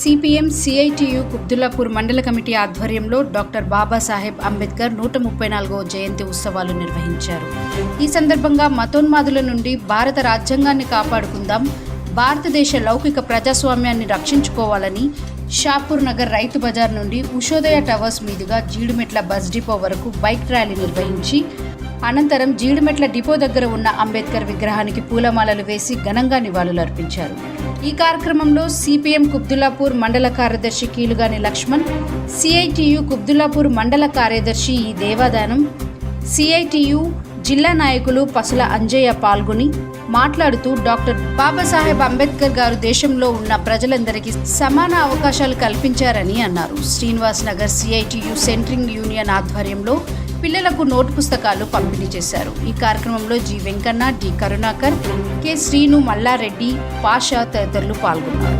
CPM CITU Qutbullapur మండల committee ఆధ్వర్యంలో doctor Babasaheb Ambedkar నూట ముప్పై నాలుగో జయంతి ఉత్సవాలు నిర్వహించారు. ఈ సందర్భంగా మతోన్మాదుల నుండి భారత రాజ్యాంగాన్ని కాపాడుకుందాం భారతదేశ లౌకిక ప్రజాస్వామ్యాన్ని రక్షించుకోవాలని షాపూర్ నగర్ రైతు బజార్ నుండి ఉషోదయ టవర్స్ మీదుగా జీడిమెట్ల బస్ డిపో వరకు బైక్ ర్యాలీ నిర్వహించి అనంతరం జీడిమెట్ల డిపో దగ్గర ఉన్న అంబేద్కర్ విగ్రహానికి పూలమాలలు వేసి ఘనంగా నివాళులర్పించారు. ఈ కార్యక్రమంలో సిపిఎం కుబ్దుల్లాపూర్ మండల కార్యదర్శి కీలుగాని లక్ష్మణ్ సిఐటియు కుబ్దుల్లాపూర్ మండల కార్యదర్శి ఈ దేవాదానం సిఐటియు జిల్లా నాయకులు పసుల అంజయ్య పాల్గొని మాట్లాడుతూ డాక్టర్ బాబాసాహెబ్ అంబేద్కర్ గారు దేశంలో ఉన్న ప్రజలందరికీ సమాన అవకాశాలు కల్పించారని అన్నారు. Srinivas Nagar CITU centering union ఆధ్వర్యంలో పిల్లలకు నోట్ పుస్తకాలు పంపిణీ చేశారు. ఈ కార్యక్రమంలో G Venkanna D Karunakar K Srinu Mallareddy Pasha తదితరులు పాల్గొన్నారు.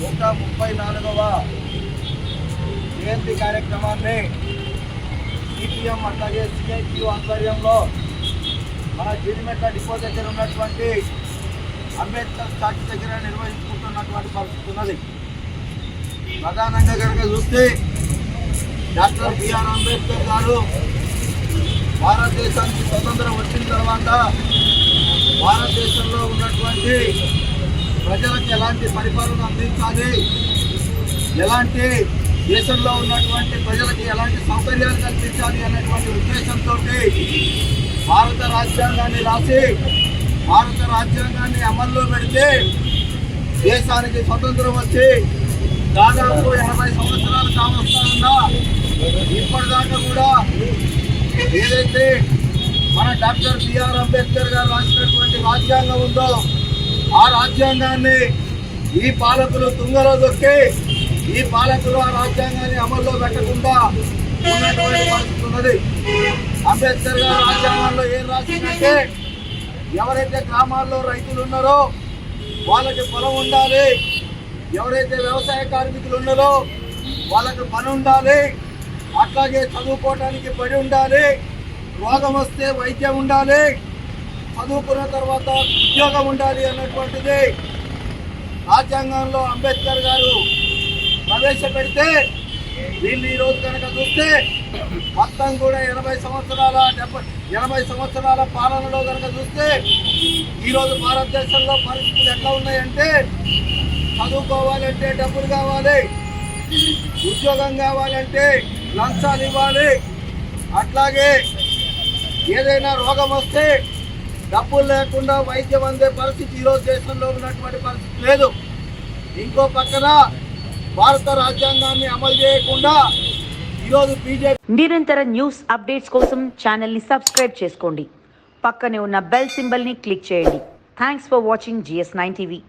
నూట ముప్పై నాలుగవ జయంతి కార్యక్రమాన్ని సిపిఎం అట్లాగే సిఐటియు ఆధ్వర్యంలో మన జీడిమెట్ల డిపో దగ్గర ఉన్నటువంటి అంబేద్కర్ స్టాచ్యూ దగ్గర నిర్వహించుకుంటున్నటువంటి పరిస్థితి ఉన్నది. ప్రధానంగా కనుక చూస్తే డాక్టర్ బిఆర్ అంబేద్కర్ గారు భారతదేశానికి స్వతంత్రం వచ్చిన తర్వాత భారతదేశంలో ఉన్నటువంటి ప్రజలకు ఎలాంటి పరిపాలన అందించాలి? ఎలాంటి దేశంలో ఉన్నటువంటి ప్రజలకు ఎలాంటి సౌకర్యాలు కల్పించాలి అనేటువంటి ఉద్దేశంతో భారత రాజ్యాంగాన్ని రాసి భారత రాజ్యాంగాన్ని అమల్లో పెడితే దేశానికి స్వతంత్రం వచ్చి దాదాపు ఎనభై సంవత్సరాలు కావస్తా ఇప్పటిదాకా కూడా ఏదైతే మన డాక్టర్ బిఆర్ అంబేద్కర్ గారు రాసినటువంటి రాజ్యాంగం ఉందో ఆ రాజ్యాంగాన్ని ఈ పాలకులు తుంగలో దొక్కి ఈ పాలకులు ఆ రాజ్యాంగాన్ని అమల్లో పెట్టకుండా ఉన్నటువంటి పరిస్థితి ఉన్నది. అంబేద్కర్ గారు రాజ్యాంగంలో ఏం రాసిందంటే ఎవరైతే గ్రామాల్లో రైతులు ఉన్నారో వాళ్ళకి పొలం ఉండాలి ఎవరైతే వ్యవసాయ కార్మికులు ఉన్నారో వాళ్ళకి పని ఉండాలి అట్లాగే చదువుకోవటానికి పడి ఉండాలి రోగం వస్తే వైద్యం ఉండాలి చదువుకున్న తర్వాత ఉద్యోగం ఉండాలి అన్నటువంటిది రాజ్యాంగంలో అంబేద్కర్ గారు ప్రవేశపెడితే వీళ్ళు ఈరోజు కనుక చూస్తే మొత్తం కూడా ఎనభై సంవత్సరాల డెబ్బై ఎనభై సంవత్సరాల పాలనలో కనుక చూస్తే ఈరోజు భారతదేశంలో పరిస్థితులు ఎట్లా ఉన్నాయంటే చదువుకోవాలంటే డబ్బులు కావాలి. ఉద్యోగం కావాలంటే లంచాలు ఇవ్వాలి. అట్లాగే ఏదైనా రోగం వస్తే డబ్బులు లేకుండా వైద్యం అందే పరిస్థితి ఈరోజు దేశంలో ఉన్నటువంటి పరిస్థితి లేదు. ఇంకో పక్కన భారత రాజ్యాంగాన్ని అమలు చేయకుండా ఈరోజు బీజేపీ నిరంతర న్యూస్ అప్డేట్స్ కోసం ఛానల్ని సబ్స్క్రైబ్ చేసుకోండి. పక్కనే ఉన్న బెల్ సింబల్ని క్లిక్ చేయండి. Thanks for watching GS nine TV